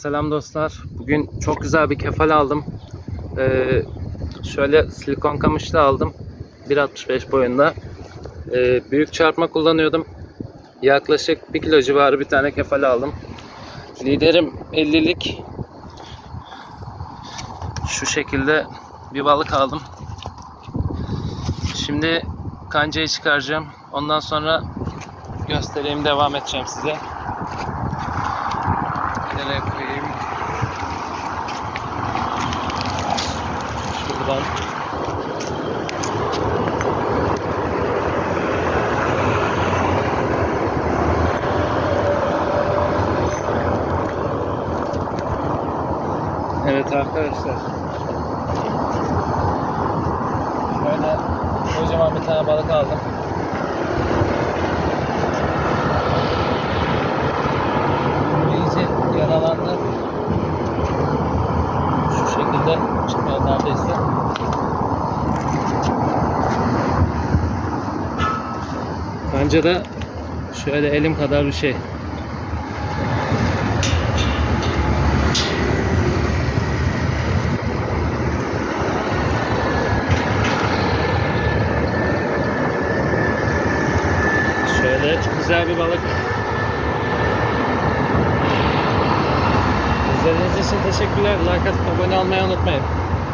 Selam dostlar. Bugün çok güzel bir kefal aldım. Ee, şöyle silikon kamışlı aldım. 1.65 boyunda. Ee, büyük çarpma kullanıyordum. Yaklaşık 1 kilo civarı bir tane kefal aldım. Liderim 50'lik. Şu şekilde bir balık aldım. Şimdi kancayı çıkaracağım. Ondan sonra göstereyim, devam edeceğim size. Nereye koyayım? Şuradan. Evet arkadaşlar. Şöyle kocaman bir tane balık aldım. iyice yaralandı. Şu şekilde çıkmıyor neredeyse. Bence de şöyle elim kadar bir şey. Şöyle güzel bir balık. İzlediğiniz için teşekkürler. Like atıp abone olmayı unutmayın.